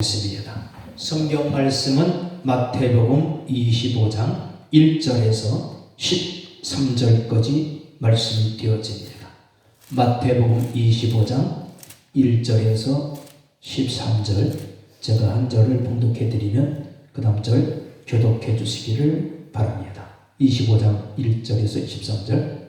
있습니다. 성경 말씀은 마태복음 25장 1절에서 13절까지 말씀이 되어집니다. 마태복음 25장 1절에서 13절 제가 한 절을 봉독해 드리면 그 다음 절 교독해 주시기를 바랍니다. 25장 1절에서 13절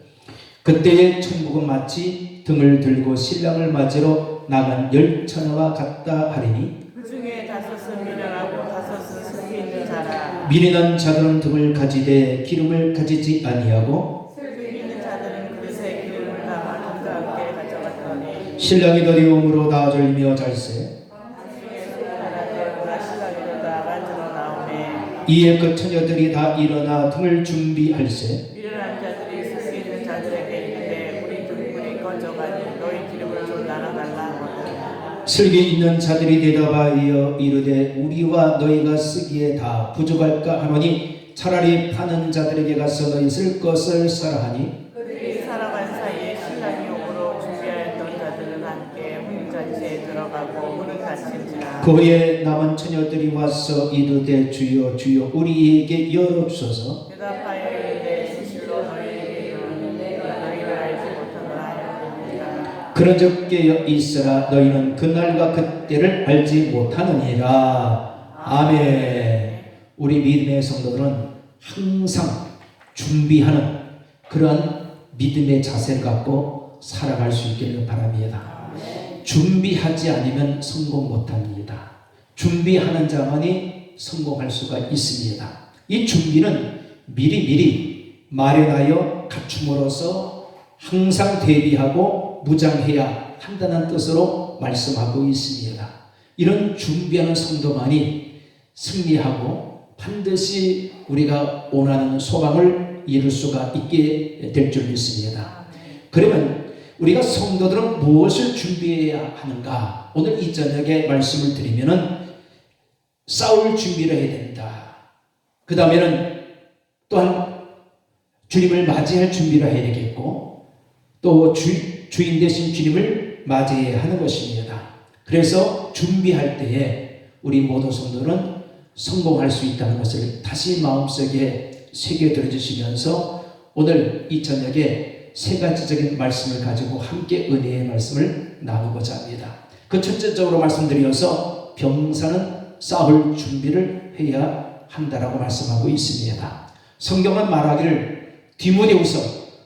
그때의 천국은 마치 등을 들고 신랑을 맞으러 나간 열 처녀와 같다 하리니 그 중에 다섯은 미련하고 다섯은 슬기 있는 자라. 미련한 자들은 등을 가지되 기름을 가지지 아니하고 슬기 있는 자들은 그릇에 기름을 담아 등과 함께 가져갔더니 신랑이 더디움으로 나아절며 잘세 신랑이로다 나오네. 이에 그 처녀들이 다 일어나 등을 준비할세 미련한 자들이 슬기 있는 자들에게 이르되 우리 등불이 꺼져가니 너희 기름을 좀 나눠달라. 슬기 있는 자들이 대답하여 이르되 우리와 너희가 쓰기에 다 부족할까 하노니 차라리 파는 자들에게 가서 너희 쓸 것을 사라 하니 그들이 살아간 사이에 신랑이 오므로 준비하였던 자들은 함께 혼인잔치에 들어가고 문은 닫힌지라. 그에 남은 처녀들이 와서 이르되 주여 주여 우리에게 열어주소서 대답하여 그런즉 깨어 있으라. 너희는 그날과 그때를 알지 못하느니라. 아멘. 우리 믿음의 성도들은 항상 준비하는 그러한 믿음의 자세를 갖고 살아갈 수 있기를 바랍니다. 준비하지 않으면 성공 못합니다. 준비하는 자만이 성공할 수가 있습니다. 이 준비는 미리미리 마련하여 갖춤으로써 항상 대비하고 무장해야 한다는 뜻으로 말씀하고 있습니다. 이런 준비하는 성도만이 승리하고 반드시 우리가 원하는 소망을 이룰 수가 있게 될 줄 믿습니다. 그러면 우리가 성도들은 무엇을 준비해야 하는가? 오늘 이 저녁에 말씀을 드리면은 싸울 준비를 해야 된다. 그 다음에는 또한 주님을 맞이할 준비를 해야 되겠고 또 주, 주인 되신 주님을 맞이해야 하는 것입니다. 그래서 준비할 때에 우리 모든 성도는 성공할 수 있다는 것을 다시 마음속에 새겨 들어 주시면서 오늘 이 저녁에 세 가지적인 말씀을 가지고 함께 은혜의 말씀을 나누고자 합니다. 그 첫째적으로 말씀드려서 병사는 싸울 준비를 해야 한다라고 말씀하고 있습니다. 성경은 말하기를 디모데후서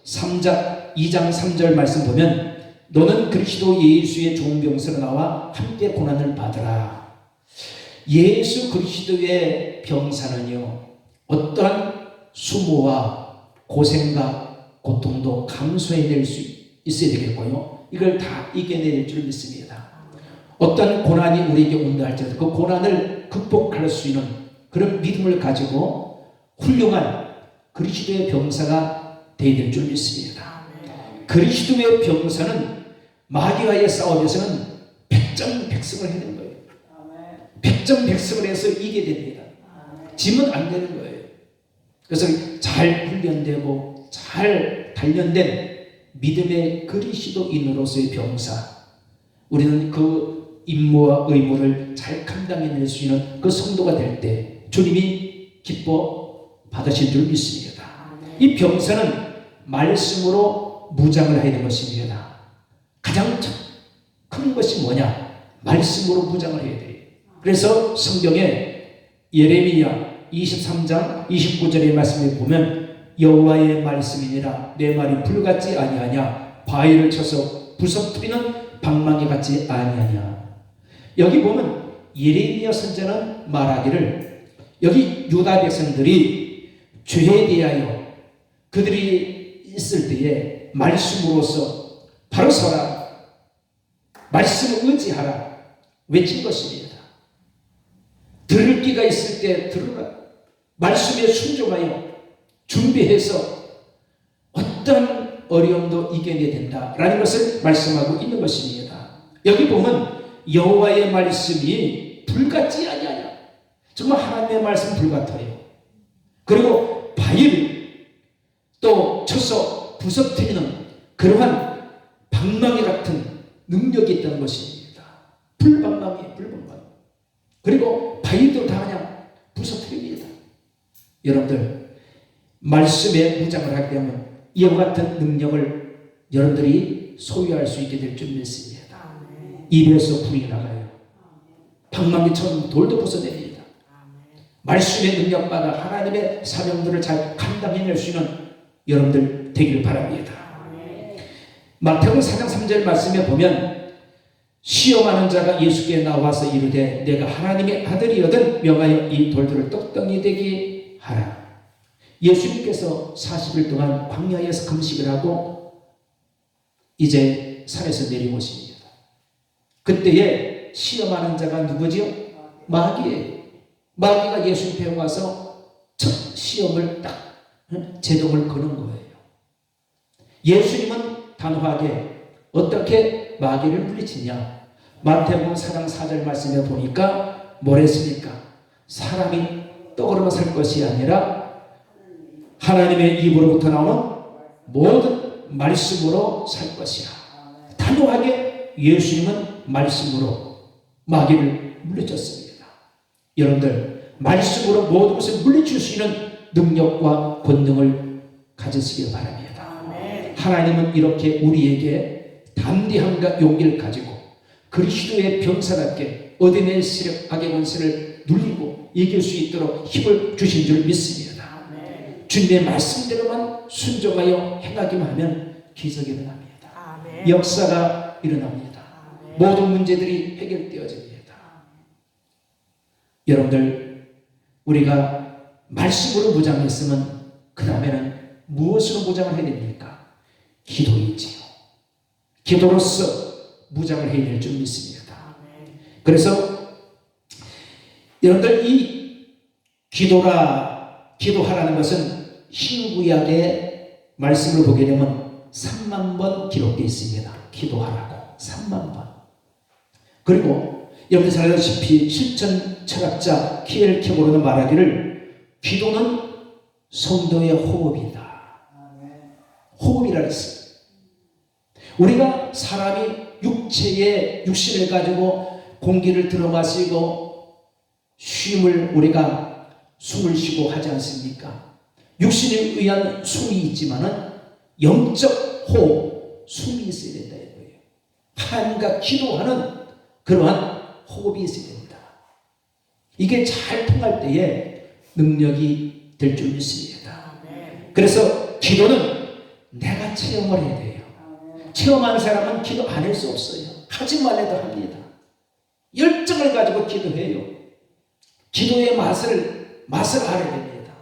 3장 2장 3절 말씀 보면 너는 그리스도 예수의 좋은 병사로 나와 함께 고난을 받으라. 예수 그리스도의 병사는요 어떠한 수모와 고생과 고통도 감수해낼 수 있어야 되겠고요. 이걸 다 이겨낼 줄 믿습니다. 어떤 고난이 우리에게 온다 할지라도 그 고난을 극복할 수 있는 그런 믿음을 가지고 훌륭한 그리스도의 병사가 되어야 될 줄 믿습니다. 그리스도의 병사는 마귀와의 싸움에서는 백전백승을 되는 거예요. 백전백승을 해서 이겨야 됩니다. 지면 안 되는 거예요. 그래서 잘 훈련되고 잘 단련된 믿음의 그리스도인으로서의 병사 우리는 그 임무와 의무를 잘 감당해낼 수 있는 그 성도가 될 때 주님이 기뻐 받으실 줄 믿습니다. 이 병사는 말씀으로 무장을 해야 되는 것입니다. 가장 큰 것이 뭐냐? 말씀으로 무장을 해야 돼요. 그래서 성경에 예레미야 23장 29절의 말씀에 보면 여호와의 말씀이니라 내 말이 불같지 아니하냐 바위를 쳐서 부서뜨리는 방망이 같지 아니하냐 여기 보면 예레미야 선자는 말하기를 여기 유다 백성들이 죄에 대하여 그들이 있을 때에 말씀으로서 바로 서라 말씀을 의지하라 외친 것입니다. 들을 기가 있을 때 들으라. 말씀에 순종하여 준비해서 어떤 어려움도 이겨내야 된다라는 것을 말씀하고 있는 것입니다. 여기 보면 여호와의 말씀이 불같지 아니하냐. 정말 하나님의 말씀 불같아요. 그리고 바위를 또 쳐서 부서뜨리는 그러한 방망이 같은 능력이 있다는 것입니다. 불방망이, 불방망이. 그리고 바위도 다 그냥 부서뜨립니다. 여러분들 말씀에 무장을 하게 되면 이와 같은 능력을 여러분들이 소유할 수 있게 될 줄 믿습니다. 입에서 불이 나가요. 방망이처럼 돌도. 아멘. 말씀의 능력받아 하나님의 사명들을 잘 감당해낼 수 있는 여러분들 되기를 바랍니다. 마태복음 4장 3절 말씀에 보면 시험하는 자가 예수께 나와서 이르되 내가 하나님의 아들이거든 명하여 이 돌들을 떡덩이 되게 하라. 예수님께서 40일 동안 광야에서 금식을 하고 이제 산에서 내려오십니다. 그때에 시험하는 자가 누구지요? 마귀예요. 마귀가 예수님께 와서 첫 시험을 딱 응? 제동을 거는 거예요. 예수님은 단호하게 어떻게 마귀를 물리치냐? 마태복음 4장 4절 말씀에 보니까 뭐랬습니까? 사람이 떡으로만 살 것이 아니라 하나님의 입으로부터 나오는 모든 말씀으로 살 것이야. 단호하게 예수님은 말씀으로 마귀를 물리쳤습니다. 여러분들 말씀으로 모든 것을 물리칠 수 있는 능력과 권능을 가지시길 바랍니다. 하나님은 이렇게 우리에게 담대함과 용기를 가지고 그리스도의 병사답게 어딘의 세력 악의 권세를 눌리고 이길 수 있도록 힘을 주신 줄 믿습니다. 주님의 말씀대로만 순종하여 행하기만 하면 기적이 일어납니다. 아멘. 역사가 일어납니다. 아멘. 모든 문제들이 해결되어집니다. 여러분들 우리가 말씀으로 무장했으면 그 다음에는 무엇으로 무장을 해야 됩니까? 기도이지요. 기도로서 무장을 해야 될 줄 믿습니다. 그래서 여러분들 이 기도라 기도하라는 것은 신구약의 말씀을 보게 되면 3만 번 기록되어 있습니다. 기도하라고 3만 번. 그리고 여러분들 잘 아시다시피 실천 철학자 키엘 케고르는 말하기를 기도는 성도의 호흡이다. 호흡이라 했어요. 우리가 사람이 육체의 육신을 가지고 공기를 들어 마시고 쉼을 우리가 숨을 쉬고 하지 않습니까? 육신에 의한 숨이 있지만은 영적 호흡, 숨이 있어야 된다. 하나님과 기도하는 그러한 호흡이 있어야 됩니다. 이게 잘 통할 때에 능력이 될 줄 믿습니다. 그래서 기도는 내가 체험을 해야 돼요. 체험한 사람은 기도 안 할 수 없어요. 하지 말래도 합니다. 열정을 가지고 기도해요. 기도의 맛을 맛을 알아야 됩니다.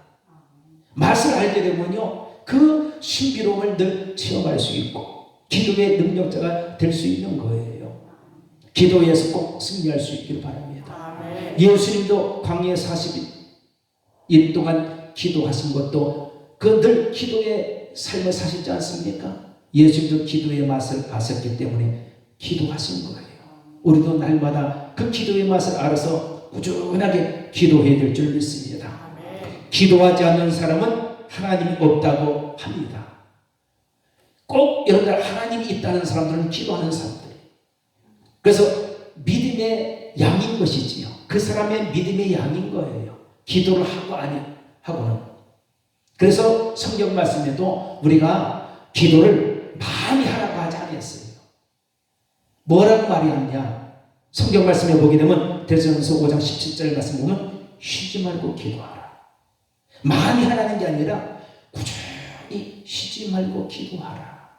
맛을 알게 되면요, 그 신비로움을 늘 체험할 수 있고 기도의 능력자가 될 수 있는 거예요. 기도에서 꼭 승리할 수 있기를 바랍니다. 예수님도 광야 40 일 동안 기도하신 것도 그 늘 기도의 삶을 사시지 않습니까? 예수님도 기도의 맛을 아셨기 때문에 기도하신 거예요. 우리도 날마다 그 기도의 맛을 알아서 꾸준하게 기도해야 될 줄 믿습니다. 기도하지 않는 사람은 하나님이 없다고 합니다. 꼭 여러분들 하나님이 있다는 사람들은 기도하는 사람들. 그래서 믿음의 양인 것이지요. 그 사람의 믿음의 양인 거예요. 기도를 하고 아니 하고는. 그래서 성경 말씀에도 우리가 기도를 많이 하라고 하지 않았어요. 뭐라고 말이었냐? 성경 말씀에 보게 되면 대전서 5장 17절 말씀 보면 쉬지 말고 기도하라. 많이 하라는 게 아니라 꾸준히 쉬지 말고 기도하라.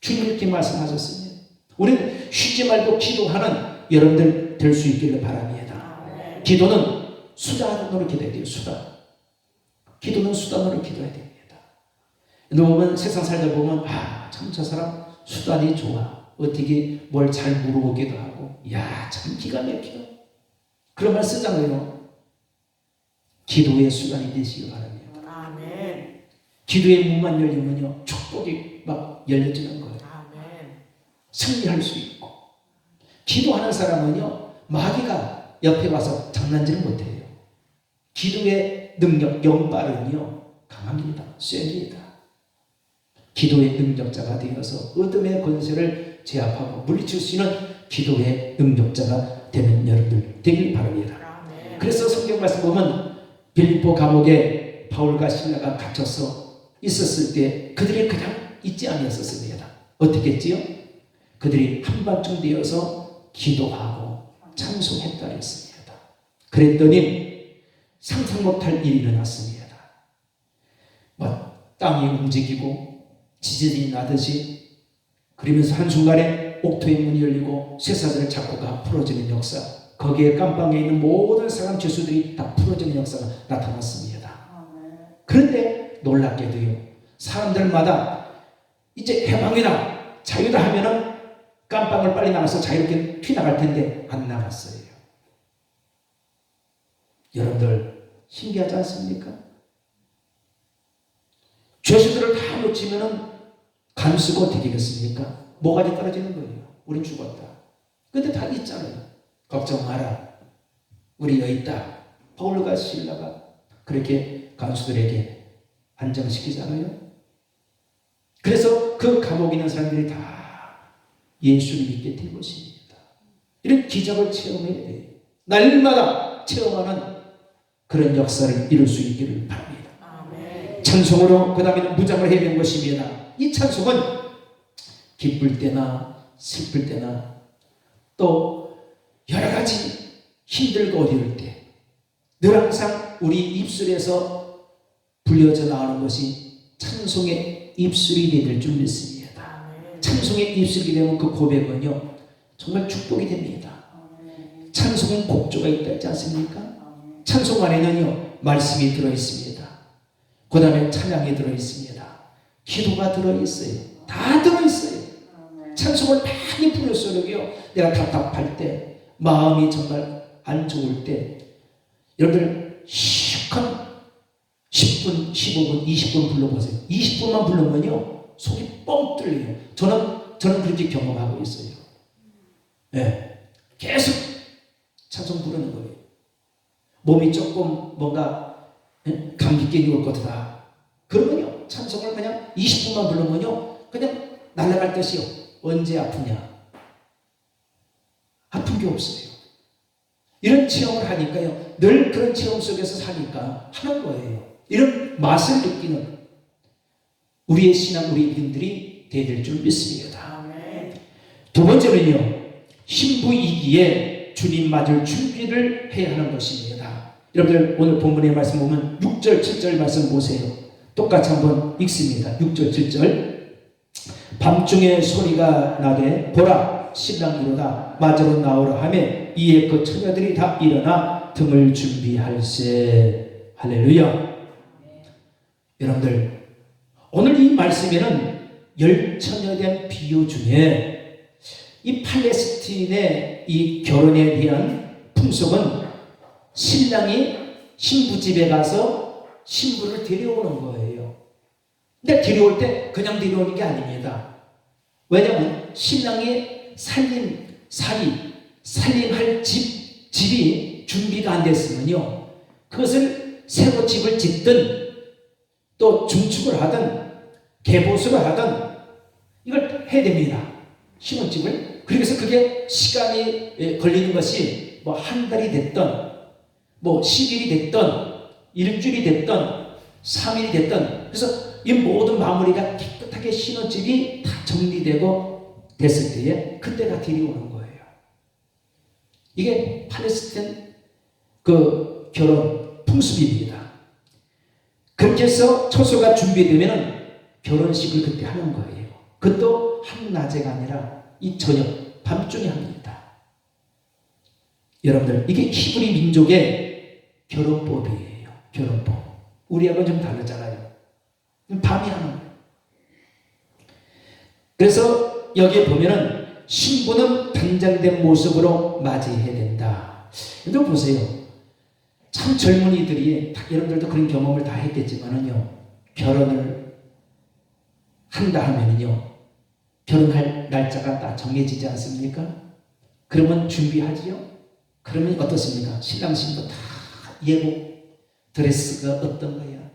주님 이렇게 말씀하셨습니다. 우리는 쉬지 말고 기도하는 여러분들 될 수 있기를 바랍니다. 기도는 수단으로 기도해야 돼요. 수단. 기도는 수단으로 기도해야 됩니다. 보면 세상 살다 보면 아 참 저 사람 수단이 좋아. 어떻게 뭘 잘 물어보기도 하고 야 참 기가 막혀. 그런 말 쓰잖아요. 기도의 수단이 되시기 바랍니다. 아멘. 기도의 문만 열리면요 축복이 막 열려지는 거예요. 아멘. 승리할 수 있고 기도하는 사람은요 마귀가 옆에 와서 장난질을 못해요. 기도의 능력 영빨은요 강합니다. 셉니다. 기도의 능력자가 되어서 어둠의 권세를 제압하고 물리칠 수 있는 기도의 능력자가 되는 여러분들 되길 바랍니다. 그래서 성경 말씀 보면 빌립보 감옥에 바울과 신라가 갇혀서 있었을 때 그들이 그냥 있지 아니었었습니다. 어떻게 했지요? 그들이 한밤중 되어서 기도하고 찬송했다 했습니다. 그랬더니 상상 못할 일이 일어났습니다. 뭐 땅이 움직이고 지진이 나듯이 그러면서 한순간에 옥토의 문이 열리고 쇠사슬을 잡고 가 풀어지는 역사 거기에 깜방에 있는 모든 사람 죄수들이 다 풀어지는 역사가 나타났습니다. 그런데 놀랍게도요 사람들마다 이제 해방이다 자유다 하면은 깜방을 빨리 나가서 자유롭게 튀나갈 텐데 안 나갔어요. 여러분들 신기하지 않습니까? 죄수들을 다 놓치면은 어떻게 되겠습니까? 뭐가지 떨어지는 거예요. 우린 죽었다. 근데 다 있잖아요. 걱정 마라. 우리 여기 있다. 바울과 신라가 그렇게 간수들에게 안정시키잖아요. 그래서 그 감옥에 있는 사람들이 다 예수를 믿게 된 것입니다. 이런 기적을 체험해야 돼요. 날마다 체험하는 그런 역사를 이룰 수 있기를 바랍니다. 아멘. 찬송으로 그 다음에는 무장을 해야 되는 것입니다. 이 찬송은 기쁠 때나 슬플 때나 또 여러 가지 힘들고 어려울 때 늘 항상 우리 입술에서 불려져 나오는 것이 찬송의 입술이 될 줄 믿습니다. 아멘. 찬송의 입술이 되면 그 고백은요 정말 축복이 됩니다. 찬송은 곡조가 있다 했지 않습니까? 찬송 안에는요 말씀이 들어 있습니다. 그 다음에 찬양이 들어 있습니다. 기도가 들어 있어요. 다 들어 있어요. 찬송을 많이 부를수록요 내가 답답할 때 마음이 정말 안 좋을 때 여러분들 시한 10분, 15분, 20분 불러보세요. 20분만 부르면요 속이 뻥 뚫려요. 저는 저는 그렇게 경험하고 있어요. 예, 계속 찬송 부르는 거예요. 몸이 조금 뭔가 예? 감기 깨기 올 것이다. 그러면요 찬송을 그냥 20분만 부르면요 그냥 날아갈 듯이요. 언제 아프냐? 아픈 게 없어요. 이런 체험을 하니까요. 늘 그런 체험 속에서 사니까 하는 거예요. 이런 맛을 느끼는 우리의 신앙, 우리 믿음들이 되될 줄 믿습니다. 두 번째는요. 신부이기에 주님 맞을 준비를 해야 하는 것입니다. 여러분들 오늘 본문의 말씀 보면 6절, 7절 말씀 보세요. 똑같이 한번 읽습니다. 6절, 7절. 밤중에 소리가 나되 보라 신랑이로다 맞으러 나오라 하매 이에 그 처녀들이 다 일어나 등을 준비할세 할렐루야 여러분들 오늘 이 말씀에는 열 처녀된 비유 중에 이 팔레스틴의 이 결혼에 대한 풍속은 신랑이 신부 집에 가서 신부를 데려오는 거예요. 근데 데려올 때 그냥 데려오는 게 아닙니다. 왜냐하면 신랑이 살림, 살이, 살림할 집, 집이 준비가 안 됐으면요. 그것을 새로 집을 짓든 또 중축을 하든 개보수를 하든 이걸 해야 됩니다. 신혼집을. 그래서 그게 시간이 예, 걸리는 것이 뭐 한 달이 됐던 뭐 10일이 됐던 일주일이 됐던 3일이 됐던 그래서 이 모든 마무리가 깨끗하게 신혼집이 다 정리되고 됐을 때에 그때가 들이오는 거예요. 이게 팔레스틴 그 결혼 풍습입니다. 그렇게 해서 처소가 준비되면은 결혼식을 그때 하는 거예요. 그것도 한낮에가 아니라 이 저녁 밤중에 합니다. 여러분들 이게 히브리 민족의 결혼법이에요. 결혼법. 우리하고는 좀 다르잖아요. 밤이 하는. 그래서 여기에 보면은 신부는 단장된 모습으로 맞이해야 된다. 여러분 보세요. 참 젊은이들이 다 여러분들도 그런 경험을 다 했겠지만은요. 결혼을 한다 하면은요. 결혼할 날짜가 다 정해지지 않습니까? 그러면 준비하지요? 그러면 어떻습니까? 신랑 신부 다 예복 드레스가 어떤 거야?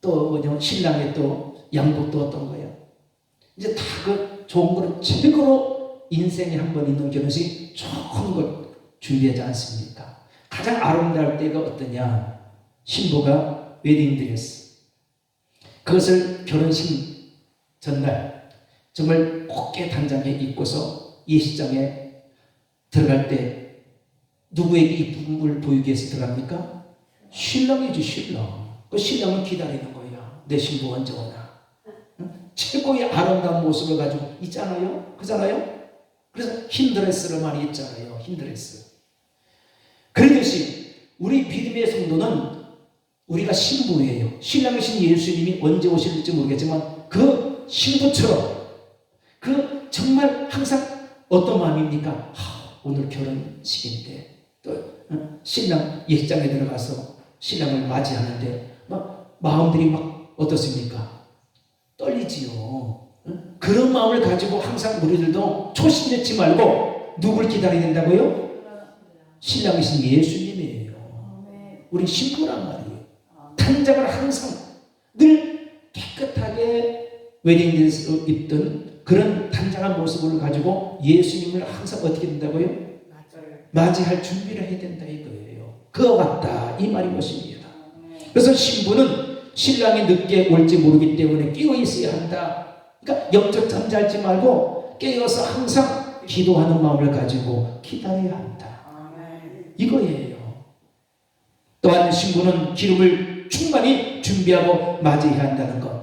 또 뭐냐 신랑의 또 양복도 어떤 거야? 이제 다 그 좋은 거를 최고로 인생에 한 번 있는 결혼식 좋은 걸 준비하지 않습니까? 가장 아름다울 때가 어떠냐? 신부가 웨딩 드레스. 그것을 결혼식 전날 정말 곱게 단장에 입고서 예식장에 들어갈 때 누구에게 이쁨을 보이기 위해서 들어갑니까? 신랑이지 신랑. 그 신랑을 기다리는 거야. 내 신부 언제 오나. 응? 최고의 아름다운 모습을 가지고 있잖아요. 그잖아요. 그래서 흰 드레스를 많이 입잖아요. 흰 드레스. 그러듯이 우리 믿음의 성도는 우리가 신부예요. 신랑이신 예수님이 언제 오실지 모르겠지만 그 신부처럼 그 정말 항상 어떤 마음입니까? 하, 오늘 결혼식인데 또 어, 신랑 예식장에 들어가서 신랑을 맞이하는데 막 마음들이 막 어떻습니까? 떨리지요. 어? 그런 마음을 가지고 항상 우리들도 초심 잃지 말고 누굴 기다려야 된다고요? 신랑이신 예수님이에요. 우리 신부란 말이에요. 단장을 항상 늘 깨끗하게 웨딩드레스 입던 그런 단장한 모습을 가지고 예수님을 항상 어떻게 된다고요? 맞이할 준비를 해야 된다 이거예요. 그와 같다 이 말이 것입니다. 그래서 신부는 신랑이 늦게 올지 모르기 때문에 깨어 있어야 한다. 그러니까 영적 잠자지 말고 깨어서 항상 기도하는 마음을 가지고 기다려야 한다. 이거예요. 또한 신부는 기름을 충만히 준비하고 맞이해야 한다는 것.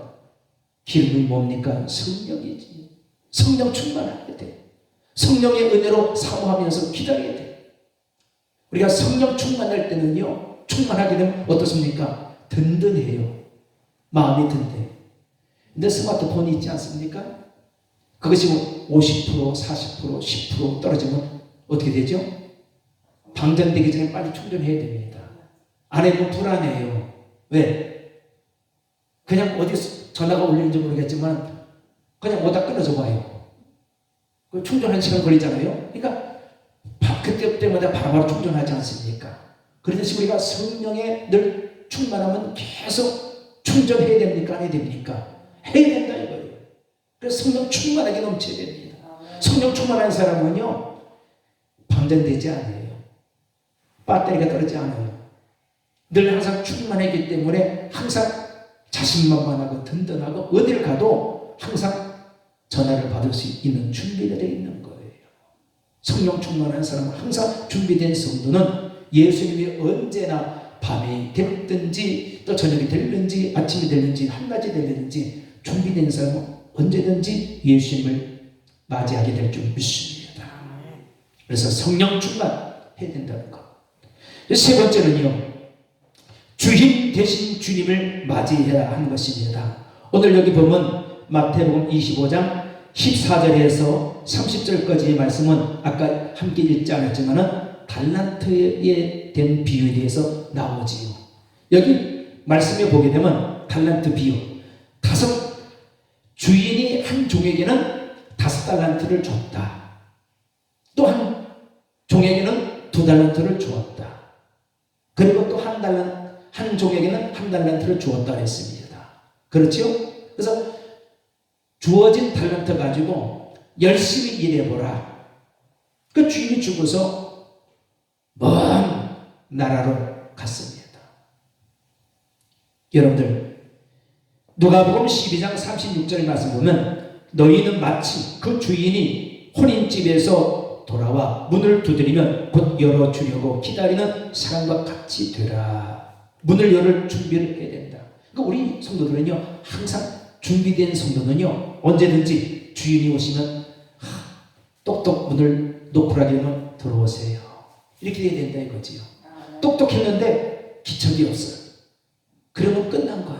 기름이 뭡니까? 성령이지. 성령 충만해야 돼. 성령의 은혜로 사모하면서 기다려야 돼. 우리가 성령 충만할 때는요, 충만하게 되면 어떻습니까? 든든해요. 마음이 든든. 근데 스마트폰이 있지 않습니까? 그것이 50%, 40%, 10% 떨어지면 어떻게 되죠? 방전되기 전에 빨리 충전해야 됩니다. 안 해면 불안해요. 왜? 그냥 어디서 전화가 올리는지 모르겠지만 그냥 오다 끊어져 봐요. 그 충전 한 시간 걸리잖아요. 그러니까 바- 그때마다 바로바로 충전하지 않습니까? 그러듯이 우리가 성령에 늘 충만하면 계속 충전해야 됩니까? 안 해야 됩니까? 해야 된다 이거예요. 그래서 성령 충만하게 넘쳐야 됩니다. 성령 충만한 사람은요 방전되지 않아요. 배터리가 떨어지지 않아요. 늘 항상 충만하기 때문에 항상 자신만만하고 든든하고 어딜 가도 항상 전화를 받을 수 있는 준비가 되어 있는 거예요. 성령 충만한 사람은 항상 준비된 성도는 예수님이 언제나 밤이 됐든지 또 저녁이 됐든지 아침이 됐든지 한낮이 됐든지 준비된 사람은 언제든지 예수님을 맞이하게 될 줄 믿습니다. 그래서 성령 충만 해야 된다는 것. 세 번째는요. 주인 대신 주님을 맞이해야 하는 것입니다. 오늘 여기 보면 마태복음 25장 14절에서 30절까지의 말씀은 아까 함께 읽지 않았지만은 달란트에 된 비유에 대해서 나오지요. 여기 말씀에 보게 되면 달란트 비유. 다섯 주인이 한 종에게는 다섯 달란트를 줬다. 또 한 종에게는 두 달란트를 주었다. 그리고 또 한 달란 한 종에게는 한 달란트를 주었다 했습니다. 그렇죠? 그래서 주어진 달란트 가지고 열심히 일해보라. 그 주인이 죽어서 먼 나라로 갔습니다. 여러분들 누가복음 12장 36절 말씀 보면 너희는 마치 그 주인이 혼인집에서 돌아와 문을 두드리면 곧 열어주려고 기다리는 사람과 같이 되라. 문을 열을 준비를 해야 된다. 그러니까 우리 성도들은요 항상 준비된 성도는요 언제든지 주인이 오시면 하, 똑똑 문을 노크라게 하면 들어오세요. 이렇게 돼야 된다 이거지요. 똑똑했는데 기척이 없어요. 그러면 끝난 거예요.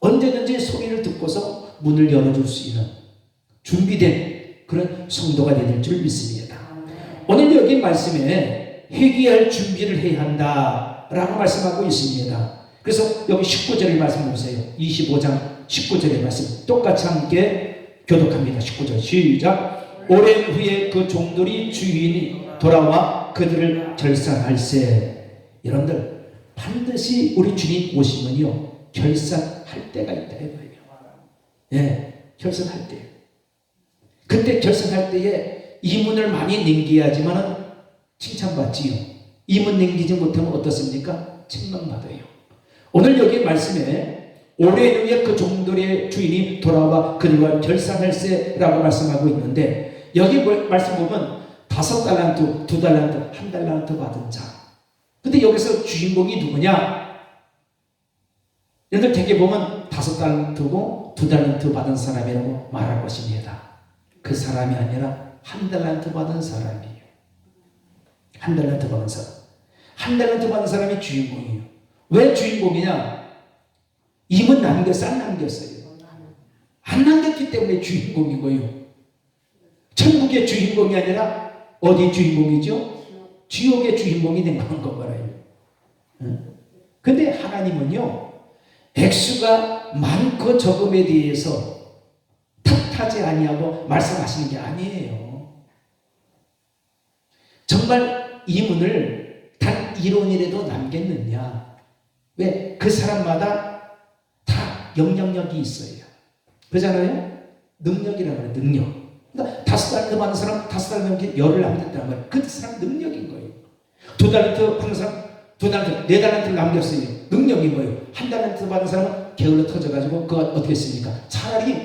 언제든지 소리를 듣고서 문을 열어줄 수 있는 준비된 그런 성도가 되는 줄 믿습니다. 오늘 여기 말씀에 회개할 준비를 해야 한다라고 말씀하고 있습니다. 그래서 여기 19절의 말씀 보세요. 25장 19절의 말씀 똑같이 함께 교독합니다. 19절 시작. 오랜 후에 그 종들이 주인이 돌아와 그들을 결산할세. 여러분들 반드시 우리 주님 오시면요 결산할 때가 있다 이거예요. 예, 결산할 때. 그때 결산할 때에 이문을 많이 남겨야지만은 칭찬받지요. 임은 남기지 못하면 어떻습니까? 책망받아요. 오늘 여기 말씀에 오랜 후에 그 종들의 주인이 돌아와 그들과 결산할세라고 말씀하고 있는데 여기 뭐- 말씀 보면 다섯 달란트, 두 달란트, 한 달란트 받은 자. 근데 여기서 주인공이 누구냐? 여러분들 대개 보면 다섯 달란트고 두 달란트 받은 사람이라고 말할 것입니다. 그 사람이 아니라 한 달란트 받은 사람이에요. 한 달란트 받은 사람. 한 달란트 받은 사람이 주인공이에요. 왜 주인공이냐? 임은 남겼어, 안 남겼어요. 안 남겼기 때문에 주인공이고요. 천국의 주인공이 아니라 어디 주인공이죠? 지옥의 주인공이 된건 거예요. 응? 근데 하나님은요, 액수가 많고 적음에 대해서 탓하지 아니하고 말씀하시는 게 아니에요. 정말 이문을 단 이론이라도 남겼느냐? 왜? 그 사람마다 다 영향력이 있어요. 그러잖아요? 능력이라고 그래요, 능력. 그러니까 다섯 달더 받은 사람, 다섯 달 넘게 열을 남겼다는 거예요. 그 사람 능력인 거예요. 두 받은 사람, 두 달란트, 네 달란트를 남겼어요. 능력인 거예요. 한 달란트 받은 사람은 게을러 터져가지고 그거 어떻게 했습니까? 차라리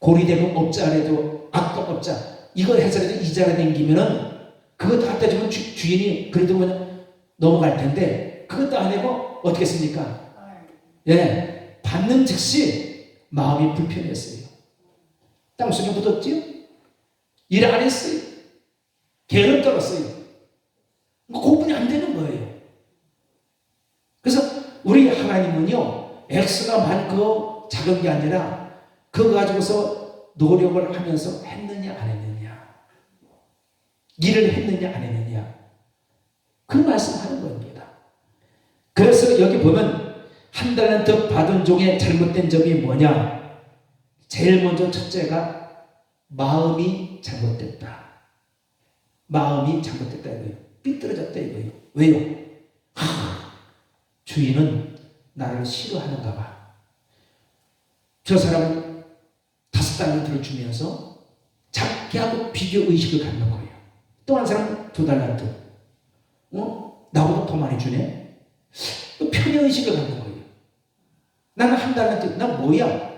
고리대금 업자라도 악독업자 이거 해서라도 이자가 생기면은 그거 다 따지면 주, 주인이 그래도 그냥 넘어갈 텐데 그것도 안 하고 어떻게 했습니까? 예, 받는 즉시 마음이 불편했어요. 땅속에 묻었지요? 일 안 했어요. 게으름 떨었어요. 고분이 안 되는 거예요. 그래서 우리 하나님은요, 액수가 많고 작은 게 아니라 그거 가지고서 노력을 하면서 했느냐 안 했느냐, 일을 했느냐 안 했느냐, 그 말씀하는 겁니다. 그래서 여기 보면 한 달란트 받은 종의 잘못된 점이 뭐냐? 제일 먼저 첫째가 마음이 잘못됐다. 마음이 잘못됐다 이거예요. 삐뚤어졌다 이거예요. 왜요? 하, 주인은 나를 싫어하는가 봐. 저 사람은 다섯 달란트를 주면서 자기하고 비교 의식을 갖는 거예요. 또 한 사람은 두 달란트. 어? 나보다 더 많이 주네? 또 편의 의식을 갖는 거예요. 나는 한 달란트, 난 뭐야?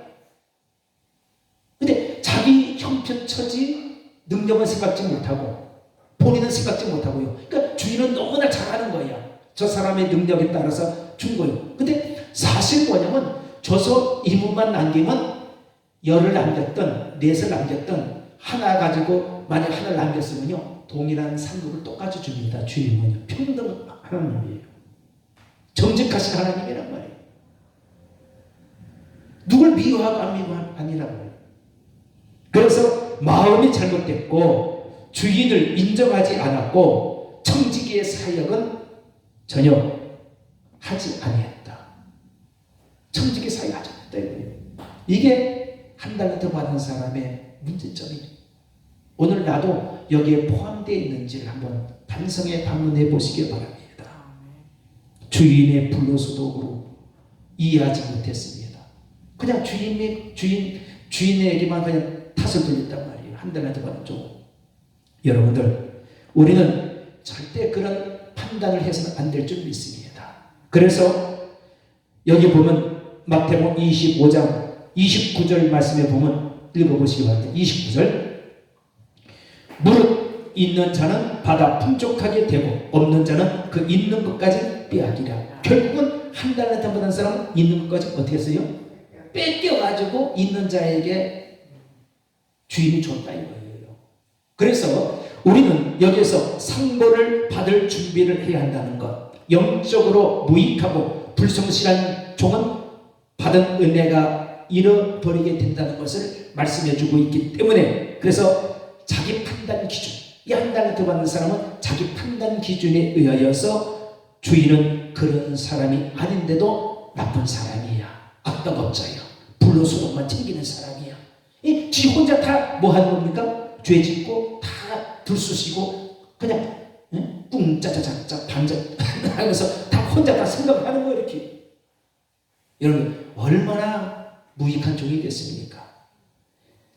근데 자기 형편 처지 능력은 생각지 못하고 본인은 생각지 못하고요. 그러니까 주인은 너무나 잘하는 거야. 저 사람의 능력에 따라서 준 거예요. 근데 사실 뭐냐면 줘서 이문만 남기면 열을 남겼던 넷을 남겼던 하나 가지고 만약 하나를 남겼으면요 동일한 상급을 똑같이 줍니다. 주인은요 평등 하나님이에요. 정직하신 하나님이란 말이에요. 누굴 미워하고 안 미워하고 아니란 말이에요. 그래서 마음이 잘못됐고 주인을 인정하지 않았고 청지기의 사역은 전혀 하지 아니했다. 청지기 사역 하지 않았다. 이거예요. 이게 한 달란트 받은 사람의 문제점이에요. 오늘 나도 여기에 포함되어 있는지를 한번 반성에 방문해 보시기 바랍니다. 주인의 불로소독으로 이해하지 못했습니다. 그냥 주인의 주인 주인에게만 그냥 탓을 돌렸단 말이에요. 한 달란트 받은 쪽. 여러분들 우리는 절대 그런 판단을 해서는 안 될 줄 믿습니다. 그래서 여기 보면 마태복음 25장 29절 말씀에 보면 읽어보시기 바랍니다. 29절 무릇 있는 자는 받아 풍족하게 되고 없는 자는 그 있는 것까지 빼앗기라. 결국은 한 달란트 받은 사람은 있는 것까지 어떻게 했어요? 뺏겨가지고 있는 자에게 주인이 줬다 이거예요. 그래서 우리는 여기에서 상고를 받을 준비를 해야 한다는 것. 영적으로 무익하고 불성실한 종은 받은 은혜가 잃어버리게 된다는 것을 말씀해 주고 있기 때문에 그래서 자기 판단 기준 이한 달란트 받는 사람은 자기 판단 기준에 의하여서 주인은 그런 사람이 아닌데도 나쁜 사람이야 악덕업자야 불로소득만 챙기는 사람이야 이 지 혼자 다 뭐 하는 겁니까? 죄 짓고 다 들쑤시고 그냥 응? 꿍짜짜짜짜 반짝 하면서 다 혼자 다 생각하는 거예요 이렇게 여러분 얼마나 무익한 종이 됐습니까?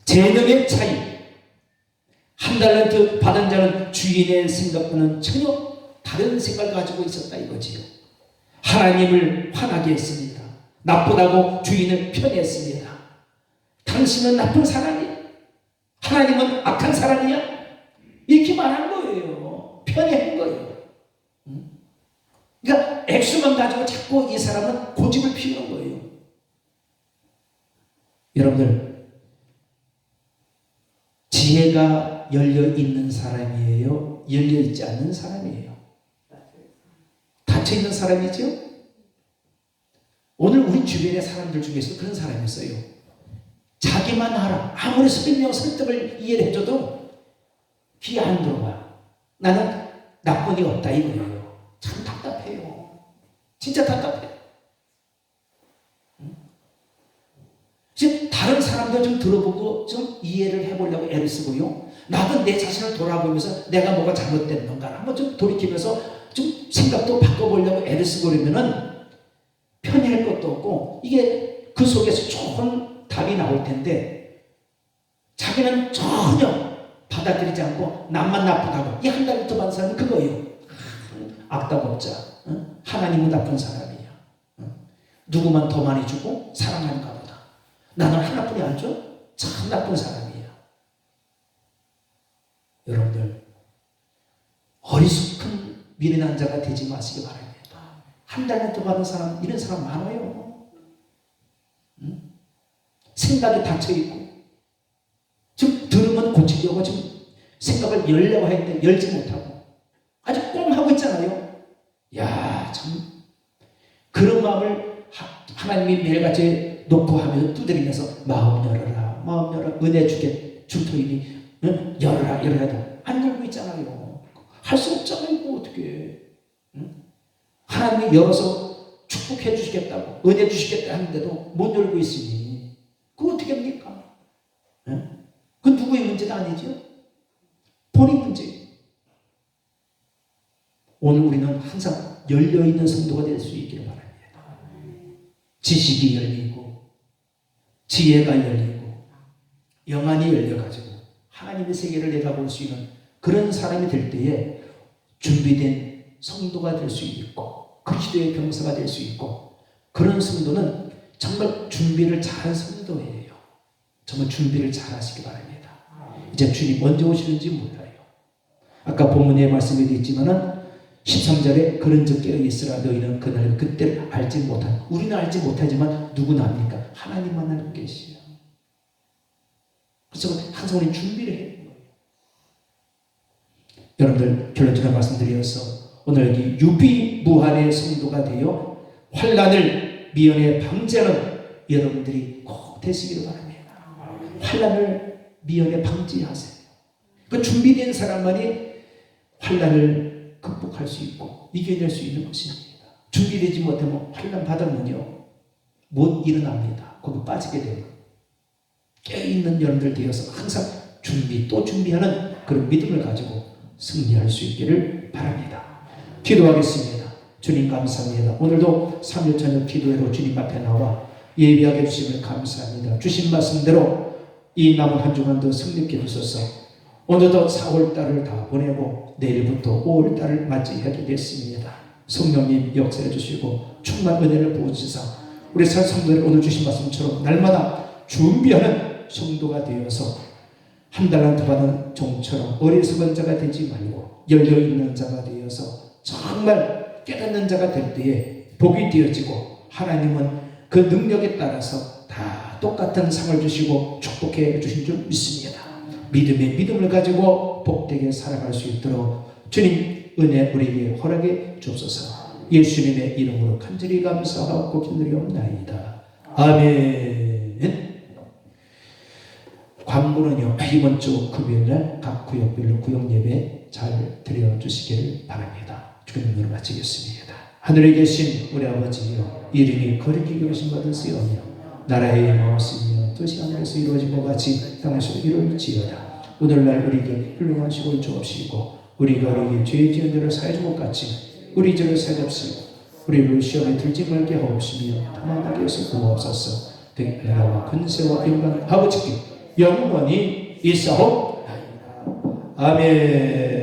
재능의 차이 한 달란트 받은 자는 주인의 생각과는 전혀 다른 생각을 가지고 있었다 이거지요. 하나님을 화나게 했습니다. 나쁘다고 주인을 편애했습니다. 당신은 나쁜 사람이야. 하나님은 악한 사람이야. 이렇게 말한 거예요. 편애한 거예요. 응? 그러니까 액수만 가지고 자꾸 이 사람은 고집을 피우는 거예요. 여러분들 지혜가 열려 있는 사람이에요. 열려 있지 않는 사람이에요. 닫혀 있는 사람이죠. 오늘 우리 주변의 사람들 중에서 그런 사람이 있어요. 자기만 하라. 아무리 설명 설득을 이해를 해줘도 귀안 들어가. 나는 나쁜 일 없다 이거예요. 참 답답해요. 진짜 답답해. 지금 다른 사람들 좀 들어보고 좀 이해를 해보려고 애를 쓰고요. 나도 내 자신을 돌아보면서 내가 뭐가 잘못된 건가 한번 좀 돌이키면서 좀 생각도 바꿔보려고 애를 쓰고 그러면은 편애할 것도 없고 이게 그 속에서 좋은 답이 나올 텐데 자기는 전혀 받아들이지 않고 남만 나쁘다고 이 한 달부터 받은 사람이 그거예요. 악다법자. 응? 하나님은 나쁜 사람이야. 응? 누구만 더 많이 주고 사랑하는가 보다. 나는 하나뿐이 안 줘? 참 나쁜 사람이야. 여러분들 어리숙한 미련한 자가 되지 마시기 바랍니다. 한 달만 더 받은 사람 이런 사람 많아요. 응? 생각이 닫혀 있고 지금 들으면 고치려고 지금 생각을 열려고 했는데 열지 못하고 아주 꽁 하고 있잖아요. 야, 참 그런 마음을 하- 하나님이 매일같이 놓고 하면서 두드리면서 마음 열어라, 마음 열어 은혜 주게 주토이니 응? 열어라, 열어라도 안 열고 있잖아요. 할 수 없잖아요, 뭐 어떻게? 응? 하나님이 열어서 축복해 주시겠다고 은혜 주시겠다 하는데도 못 열고 있으니 그거 어떻게 합니까? 응? 그 누구의 문제도 아니죠? 본인 문제. 오늘 우리는 항상 열려 있는 성도가 될 수 있기를 바랍니다. 지식이 열리고 지혜가 열리고 영안이 열려가지고 하나님의 세계를 내다볼 수 있는 그런 사람이 될 때에 준비된 성도가 될 수 있고 그리스도의 병사가 될 수 있고 그런 성도는 정말 준비를 잘한 성도예요. 정말 준비를 잘 하시기 바랍니다. 이제 주님 언제 오시는지 몰라요. 아까 본문에 말씀이 있지만은 13절에 그런 적 깨어 있으라 너희는 그날 그때를 알지 못한 우리는 알지 못하지만 누구나 압니까? 하나님만 알고 계시요. 그래서 항상 우리 준비를 거예요. 여러분들 결론적으로 말씀드려서 오늘 여기 유비무한의 성도가 되어 환란을 미연에 방지하는 여러분들이 꼭 되시기를 바랍니다. 환란을 미연에 방지하세요. 그 준비된 사람만이 환란을 극복할 수 있고 이겨낼 수 있는 것입니다. 준비되지 못하면 환란 받으면요 못 일어납니다. 거기 빠지게 돼요. 깨어있는 여러분들 되어서 항상 준비 또 준비하는 그런 믿음을 가지고 승리할 수 있기를 바랍니다. 기도하겠습니다. 주님 감사합니다. 오늘도 3일 저녁 기도회로 주님 앞에 나와 예비하게 주심을 감사합니다. 주신 말씀대로 이 남은 한 주간도 승리케 주소서. 오늘도 4월달을 다 보내고 내일부터 5월달을 맞이하게 됐습니다. 성령님 역사해 주시고 충만 은혜를 부어주시사 우리 산 성도들 오늘 주신 말씀처럼 날마다 준비하는 성도가 되어서 한 달란트 받은 종처럼 어리석은 자가 되지 말고 열려 있는 자가 되어서 정말 깨닫는 자가 될 때에 복이 되어지고 하나님은 그 능력에 따라서 다 똑같은 상을 주시고 축복해 주신 줄 믿습니다. 믿음의 믿음을 가지고 복되게 살아갈 수 있도록 주님 은혜 우리에게 허락해 주옵소서. 예수님의 이름으로 간절히 감사하고 기도리옵나이다. 아멘. 광고는요 이번 주 금요일 날 각 구역별로 구역 예배 잘 드려 주시기를 바랍니다. 주님으로 마치겠습니다. 하늘에 계신 우리 아버지여 이름이 거룩히 여기신 받으시오며 나라의 마음쓰며 뜻이 하늘에서 이루어진 것 같이 땅에서 이루어질지어다. 오늘날 우리에게 훌륭한 식을 주옵시고 우리가 우리에게 죄의 지은 자를 사해준 것 같이 우리 죄를 사잡시고 우리를 시험에 들지 말게 하옵시며 다만하게 해서 구하옵소서 그 나라와 근세와 영광 아버지께 영원히 있사옵나이다. 아멘.